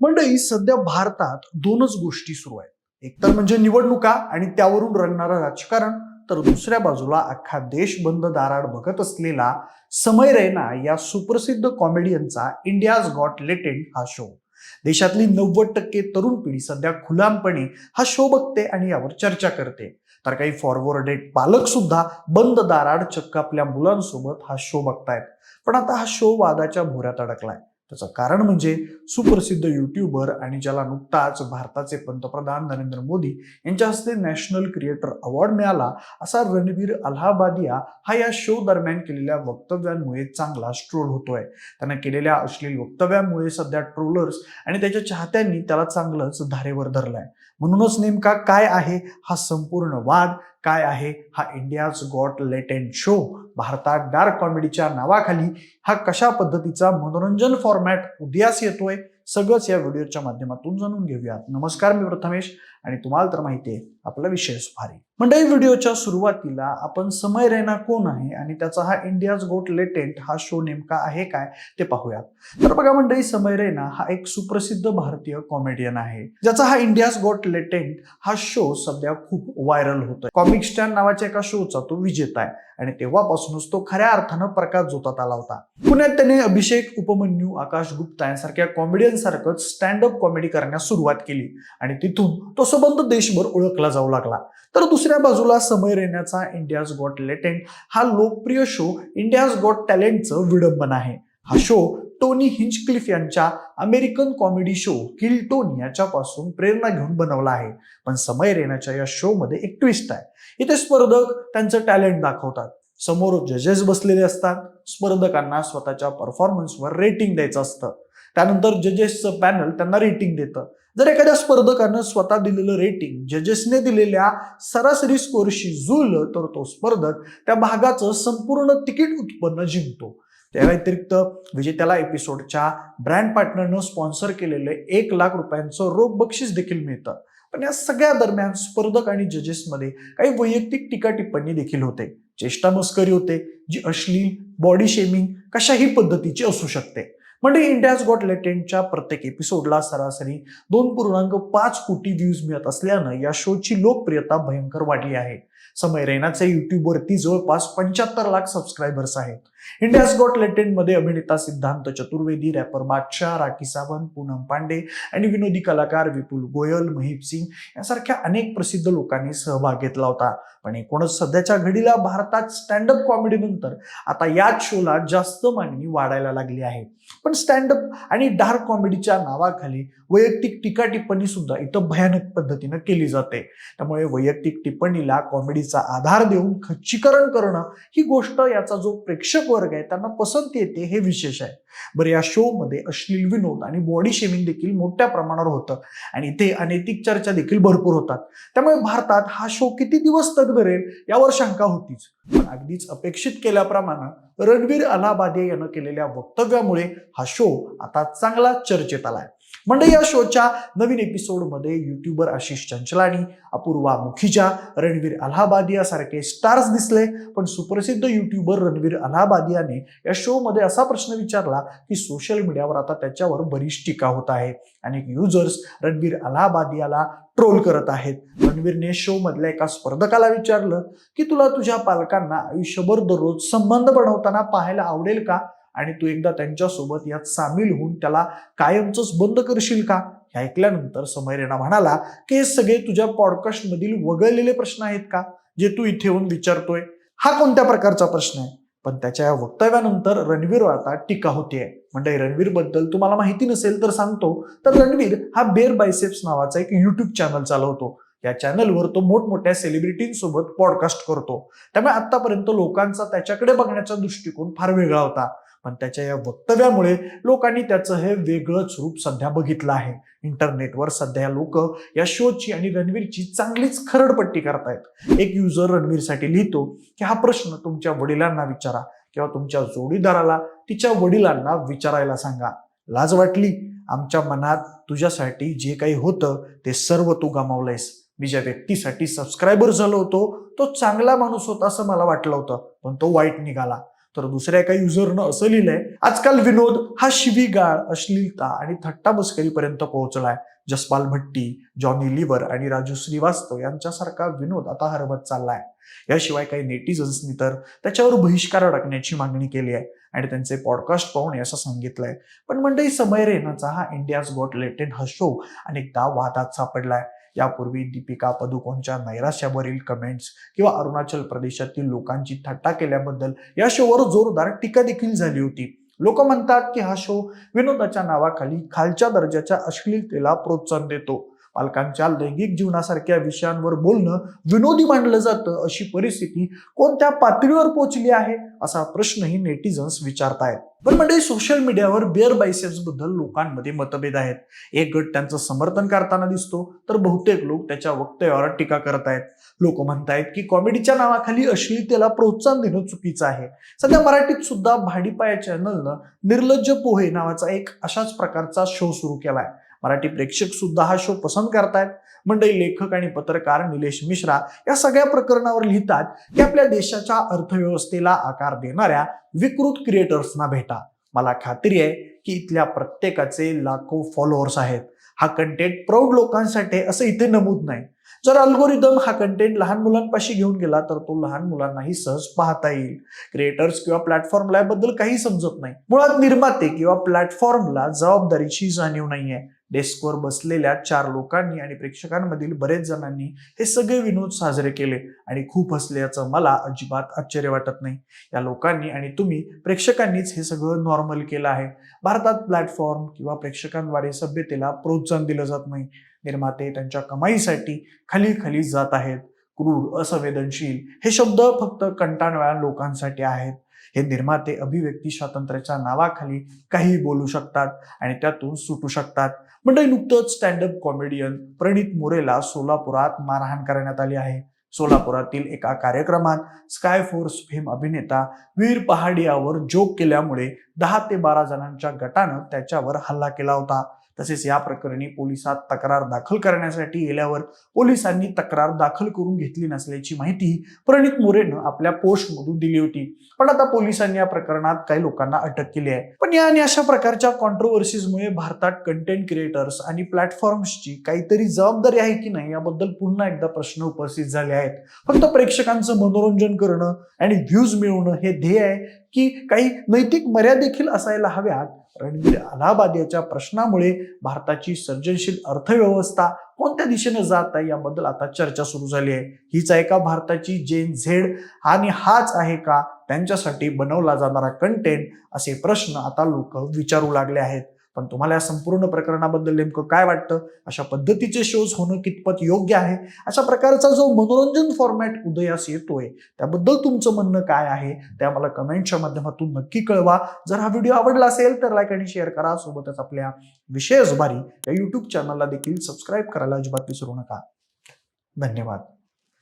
मंडळी सध्या भारतात दोनच गोष्टी सुरू आहेत. एक तर म्हणजे निवडणुका आणि त्यावरून रंगणारं राजकारण. तर दुसऱ्या बाजूला अख्खा देश बंद दाराड बघत असलेला समय रैना या सुप्रसिद्ध कॉमेडियनचा इंडियाज गॉट लेटेंट हा शो. देशातली नव्वद टक्के तरुण पिढी सध्या खुलामपणे हा शो बघते आणि यावर चर्चा करते. तर काही फॉरवर्डेड पालक सुद्धा बंद दाराड चक्क आपल्या मुलांसोबत हा शो बघतायत. पण आता हा शो वादाच्या भोऱ्यात अडकलाय. त्याचं कारण म्हणजे सुप्रसिद्ध युट्यूबर आणि ज्याला नुकताच भारताचे पंतप्रधान नरेंद्र मोदी यांच्या हस्ते नॅशनल क्रिएटर अवॉर्ड मिळाला असा रणवीर अलाहाबादिया हा या शो दरम्यान केलेल्या वक्तव्यांमुळे चांगला ट्रोल होतोय. त्यानं केलेल्या अश्लील वक्तव्यांमुळे सध्या ट्रोलर्स आणि त्याच्या चाहत्यांनी त्याला चांगलंच धारेवर धरलाय. म्हणूनच नेमका काय आहे हा संपूर्ण वाद? काय आहे? हा India's got latent show. भारतात डार्क कॉमेडीच्या नावाखाली हा कशा पद्धतीचा मनोरंजन फॉर्मॅट उदयास येतोय? सगळंच या व्हिडिओच्या माध्यमातून जाणून घेऊयात. नमस्कार मी प्रथमेश आणि तुम्हाला तर माहिती आहे आपला विशेष भारी मंडळी व्हिडिओच्या सुरुवातीला आपण समय रैना कोण आहे आणि त्याचा हा इंडियाज गोट लेटेंट हा शो नेमका आहे काय ते पाहूयात. तर बघा मंडळी समय रैना हा एक सुप्रसिद्ध भारतीय कॉमेडियन आहे. ज्याचा हा इंडियाज गोट लेटेंट हा शो सध्या खूप व्हायरल होतोय. कॉमिक स्टँड नावाच्या एका शोचा तो विजेता आहे आणि तेव्हापासूनच तो खऱ्या अर्थानं प्रकाश जोतात आला होता. पुण्यात त्याने अभिषेक उपमन्यू आकाश गुप्ता यांसारख्या कॉमेडियन सारखंच स्टँडअप कॉमेडी करण्यास सुरुवात केली आणि तिथून तो संबंध देशभर ओळखला जाऊ लागला. तर दुसऱ्या बाजूला समय रेण्याचा इंडियाज गॉट लेटेंट हा लोकप्रिय शो इंडियाज गॉट टॅलेंटचं विडंबन आहे. हा शो टोनी हिंचक्लिफ यांच्या American comedy show kill Tony याच्यापासून प्रेरणा घेऊन बनवला आहे. पण समय रेण्याच्या या शो मध्ये एक ट्विस्ट आहे. इथे स्पर्धक त्यांचं टॅलेंट दाखवतात. समोर जजेस बसलेले असतात. स्पर्धकांना स्वतःच्या परफॉर्मन्सवर रेटिंग द्यायचं असतं. त्यानंतर जजेसचं पॅनल त्यांना रेटिंग देतं. जर एखाद्या स्पर्धकानं स्वतः दिलेलं रेटिंग जजेसने दिलेल्या सरासरी स्कोरशी जुळलं तर तो स्पर्धक त्या भागाचं संपूर्ण तिकीट उत्पन्न जिंकतो. त्या व्यतिरिक्त विजेत्याला एपिसोडच्या ब्रँड पार्टनरनं स्पॉन्सर केलेले एक लाख रुपयांचं रोख बक्षीस देखील मिळतं. पण या सगळ्या दरम्यान स्पर्धक आणि जजेसमध्ये काही वैयक्तिक टीका टिप्पणी देखील होते. चेष्टा मस्करी होते जी अश्लील बॉडी शेमिंग कशाही पद्धतीची असू शकते. म्हणजे इंडियाज गॉट लेटेंटच्या प्रत्येक एपिसोडला सरासरी दोन पूर्णांक पाच कोटी व्ह्यूज मिळत असल्यानं या शोची लोकप्रियता भयंकर वाढली आहे. समय रैनाचे युट्यूबवरती जवळपास पंच्याहत्तर लाख सबस्क्रायबर्स आहेत. इंडियाज गॉट लेटेंटमध्ये अभिनेता सिद्धांत चतुर्वेदी रॅपर बादशाह राखी सावंत पूनम पांडे आणि विनोदी कलाकार विपुल गोयल महिप सिंग यासारख्या अनेक प्रसिद्ध लोकांनी सहभाग घेतला होता. पण एकूणच सध्याच्या घडीला भारतात स्टँडअप कॉमेडी नंतर आता याच शोला जास्त मागणी वाढायला लागली आहे. पण स्टँडअप आणि डार्क कॉमेडीच्या नावाखाली वैयक्तिक टीका टिप्पणी सुद्धा इथं भयानक पद्धतीनं केली जाते. त्यामुळे वैयक्तिक टिप्पणीला कॉमेडीचा आधार देऊन खच्चीकरण करणं ही गोष्ट याचा जो प्रेक्षक वर्ग आहे त्यांना पसंत येते हे विशेष आहे. बरं या शो मध्ये अश्लील विनोद आणि बॉडी शेमिंग देखील मोठ्या प्रमाणावर होतं. आणि इथे अनैतिक चर्चा देखील भरपूर होतात. त्यामुळे भारतात हा शो किती दिवस तग धरेल यावर शंका होतीच. पण अगदीच अपेक्षित केल्याप्रमाणे रणवीर अलाबादे यानं केलेल्या वक्तव्यामुळे हा शो आता चांगला चर्चेत आलाय. म्हणजे या शोच्या नवीन एपिसोडमध्ये युट्यूबर आशिष चंचलानी अपूर्वा मुखीजा रणवीर अलाहाबादिया सारखे स्टार्स दिसले. पण सुप्रसिद्ध युट्यूबर रणवीर अलाहाबादियाने या शोमध्ये असा प्रश्न विचारला की सोशल मीडियावर आता त्याच्यावर बरीच टीका होत आहे. अनेक युजर्स रणवीर अलाहाबादियाला ट्रोल करत आहेत. रणवीरने शो मधल्या एका स्पर्धकाला विचारलं की तुला तुझ्या पालकांना आयुष्यभर दररोज संबंध बनवताना पाहायला आवडेल का? आणि तू एकदा त्यांच्यासोबत यात सामील होऊन त्याला कायमचंच बंद करशील का? हे ऐकल्यानंतर समय रेना म्हणाला की हे सगळे तुझ्या पॉडकास्ट मधील वगळलेले प्रश्न आहेत का? जे तू इथे येऊन विचारतोय. हा कोणत्या प्रकारचा प्रश्न आहे? पण त्याच्या या वक्तव्यानंतर रणवीर आता टीका होतीये. म्हणजे रणवीरबद्दल तुम्हाला माहिती नसेल तर सांगतो तर रणवीर हा बेर बायसेप्स नावाचा एक युट्यूब चॅनल चालवतो. या चॅनलवर तो मोठमोठ्या सेलिब्रिटींसोबत पॉडकास्ट करतो. त्यामुळे आतापर्यंत लोकांचा त्याच्याकडे बघण्याचा दृष्टिकोन फार वेगळा होता. पण त्याच्या या वक्तव्यामुळे लोकांनी त्याचं हे वेगळंच रूप सध्या बघितलं आहे. इंटरनेटवर सध्या लोक या शोची आणि रणवीरची चांगलीच खरडपट्टी करतायत. एक युजर रणवीरसाठी लिहितो की हा प्रश्न तुमच्या वडिलांना विचारा किंवा तुमच्या जोडीदाराला तिच्या वडिलांना विचारायला सांगा. लाज वाटली? आमच्या मनात तुझ्यासाठी जे काही होतं ते सर्व तू गमावलंयस. मी ज्या व्यक्तीसाठी सबस्क्रायबर झालो होतो. तो चांगला माणूस होता असं मला वाटलं होतं पण तो वाईट निघाला. तर दुसऱ्या एका युजरनं असं लिहिलंय आजकाल विनोद हा शिवीगाळ अश्लीलता आणि थट्टा बसकरीपर्यंत पोहोचलाय. जसपाल भट्टी जॉनी लिव्हर आणि राजू श्रीवास्तव यांच्यासारखा विनोद आता हरवत चाललाय. याशिवाय काही नेटिझन्सनी तर त्याच्यावर बहिष्कार अडकण्याची मागणी केली आहे आणि त्यांचे पॉडकास्ट पाहून असं सांगितलंय. पण मंडळी समय रेनाचा हा इंडियाज गॉट लेटेन हा शो अनेकदा वादात सापडलाय. यापूर्वी दीपिका पदुकोणच्या नैराश्यावरील कमेंट्स किंवा अरुणाचल प्रदेशातील लोकांची थट्टा केल्याबद्दल या शोवर जोरदार टीका देखील झाली होती. लोक म्हणतात की हा शो विनोदाच्या नावाखाली खालच्या दर्जाच्या अश्लीलतेला प्रोत्साहन देतो. पालकांच्या लैंगिक जीवनासारख्या विषयांवर बोलणं विनोदी मानलं जातं अशी परिस्थिती कोणत्या पातळीवर पोहोचली आहे असा प्रश्नही नेटिझन्स विचारतायत. पण म्हणजे सोशल मीडियावर बिअर बायसेप्सबद्दल लोकांमध्ये मतभेद आहेत. एक गट त्यांचं समर्थन करताना दिसतो तर बहुतेक लोक त्याच्या वक्तव्यावर टीका करत आहेत लोक म्हणतायत की कॉमेडीच्या नावाखाली अश्लीलतेला प्रोत्साहन देणं चुकीचं आहे. सध्या मराठीत सुद्धा भाडीपाया चॅनलनं निर्लज्ज पोहे नावाचा एक अशाच प्रकारचा शो सुरू केलाय. मराठी प्रेक्षक सुद्धा हा शो पसंत करतायत. मंडळी लेखक आणि पत्रकार निलेश मिश्रा या सगळ्या प्रकरणावर लिहितात की आपल्या देशाच्या अर्थव्यवस्थेला आकार देणाऱ्या विकृत क्रिएटर्सना भेटा. मला खात्री आहे की इथल्या प्रत्येकाचे लाखो फॉलोअर्स आहेत. हा कंटेंट प्रौढ लोकांसाठी असं इथे नमूद नाही. जर अल्गोरिदम हा कंटेंट लहान मुलांपाशी घेऊन गेला तर तो लहान मुलांनाही सहज पाहता येईल. क्रिएटर्स किंवा प्लॅटफॉर्मला याबद्दल काही समजत नाही. मुळात निर्माते किंवा प्लॅटफॉर्मला जबाबदारीची जाणीव नाहीये. डेस्कवर बसलेल्या चार लोकांनी आणि प्रेक्षकांमधील बरेच जणांनी हे सगळे विनोद साजरे केले आणि खूप हसल्याचं मला अजिबात आश्चर्य वाटत नाही. या लोकांनी आणि तुम्ही प्रेक्षकांनीच हे सगळं नॉर्मल केलं आहे. भारतात प्लॅटफॉर्म किंवा प्रेक्षकांद्वारे सभ्यतेला प्रोत्साहन दिलं जात नाही. निर्माते त्यांच्या कमाईसाठी खाली खाली जात आहेत. क्रूर असंवेदनशील हे शब्द फक्त कंटाळव्या लोकांसाठी आहेत. हे निर्माते अभिव्यक्ती स्वातंत्र्याच्या नावाखाली काही बोलू शकतात आणि त्यातून सुटू शकतात. म्हणजे नुकतंच स्टँडअप कॉमेडियन प्रणित मोरेला सोलापुरात मारहाण करण्यात आली आहे. सोलापुरातील एका कार्यक्रमात स्काय फोर्स फेम अभिनेता वीर पहाडियावर जोक केल्यामुळे दहा ते बारा जणांच्या गटानं त्याच्यावर हल्ला केला होता. तसेच या प्रकरणी पोलिसात तक्रार दाखल करण्यासाठी गेल्यावर पोलिसांनी तक्रार दाखल करून घेतली नसल्याची माहिती प्रणित मोरेनं आपल्या पोस्टमधून दिली होती. पण आता पोलिसांनी या प्रकरणात काही लोकांना अटक केली आहे. पण या आणि अशा प्रकारच्या कॉन्ट्रोवर्सीजमुळे भारतात कंटेंट क्रिएटर्स आणि प्लॅटफॉर्म्सची काहीतरी जबाबदारी आहे की नाही याबद्दल पुन्हा एकदा प्रश्न उपस्थित झाले आहेत. फक्त प्रेक्षकांचं मनोरंजन करणं आणि व्ह्यूज मिळवणं हे ध्येय आहे की काही नैतिक मर्यादेखील असायला हव्यात. रणबीर अलाहाबाद याच्या प्रश्नामुळे भारताची सर्जनशील अर्थव्यवस्था कोणत्या दिशेने जात आहे याबद्दल आता चर्चा सुरू झाली आहे. हीच आहे का भारताची जेन झेड आणि हाच आहे का त्यांच्यासाठी बनवला जाणारा कंटेंट असे प्रश्न आता लोक विचारू लागले आहेत. पण तुम्हाला या संपूर्ण प्रकरणाबद्दल नेमकं काय वाटतं? अशा पद्धतीचे शोज होणं कितपत योग्य आहे? अशा प्रकारचा जो मनोरंजन फॉर्मॅट उदयास येतोय त्याबद्दल तुमचं म्हणणं काय आहे? ते आम्हाला कमेंटच्या माध्यमातून नक्की कळवा. जर हा व्हिडिओ आवडला असेल तर लाईक आणि शेअर करा. सोबतच आपल्या विशेष बारी या युट्यूब चॅनलला देखील सबस्क्राईब करायला अजिबात विसरू नका. धन्यवाद.